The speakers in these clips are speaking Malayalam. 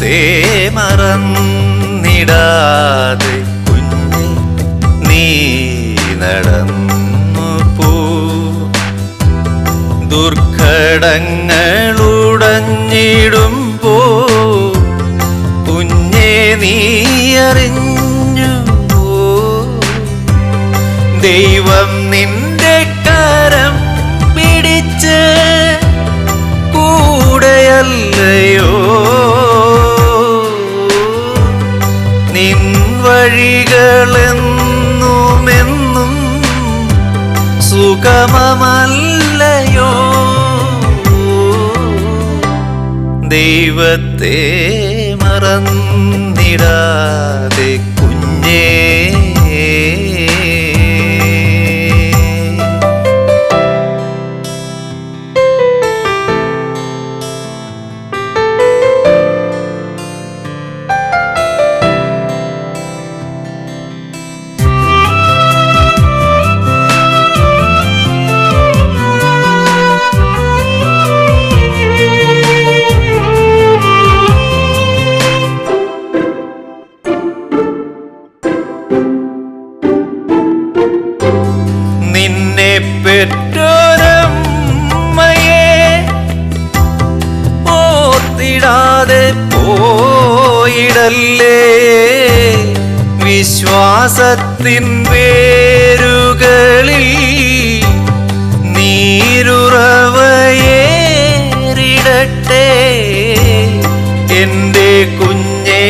ദൈവത്തെ മറന്നിടാതെ കുഞ്ഞി നീ നടന്നു പോ. ദുർഘടങ്ങളുടഞ്ഞിടുമ്പോ കുഞ്ഞെ നീ അറിഞ്ഞു. ദൈവം നിന്റെ കരം പിടിച്ച് കൂടെയല്ലയോ? സുഗമമല്ലയോ ദൈവത്തെ മറന്നിടാതെ പെറ്റോരമ്മയെ ഓർത്തിടാതെ പോയിടല്ലേ? വിശ്വാസത്തിൻ വേരുകളിൽ നീരുറവയേറിടട്ടെ. എന്റെ കുഞ്ഞെ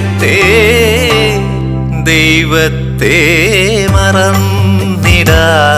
വാണിടട്ടെ ദൈവത്തെ മറന്നിടാതെ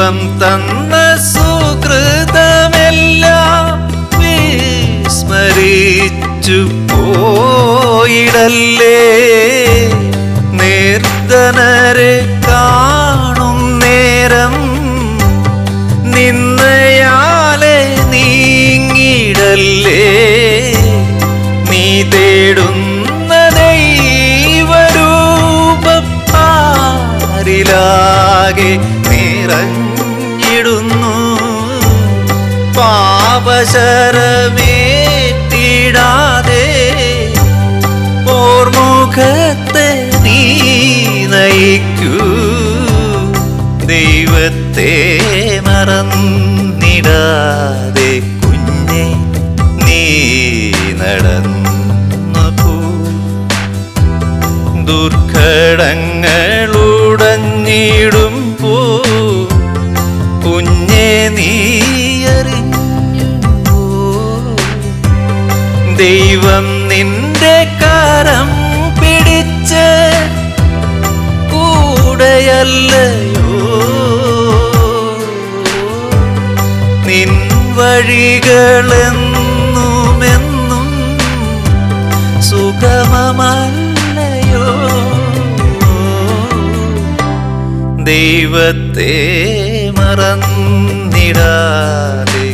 ദൈവം തന്ന സുകൃതമെല്ലാം വിസ്മരിച്ചു പോയിടല്ലേ? നേർത്തനരെ കാണും നേരം നിന്നയാലെ നീങ്ങിടല്ലേ? നീ തേടുന്ന ദൈവരൂപം ആരിലാകെ നിറഞ്ഞിടുന്നു പാപശരമേറ്റിടാതെ ഓർമുഖത്തെ നീ നയിക്കൂ. ദൈവത്തെ മറന്നിടാതെ കുഞ്ഞെ നീ നടന്നു പോ. ദുർഘടങ്ങളുടഞ്ഞിടുമ്പോ ദൈവം നിന്റെ കരം പിടിച്ച് കൂടെയല്ലയോ? നിൻ വഴികളെന്നുമെന്നും സുഗമമല്ലയോ? ദൈവത്തെ മറന്നിടാതെ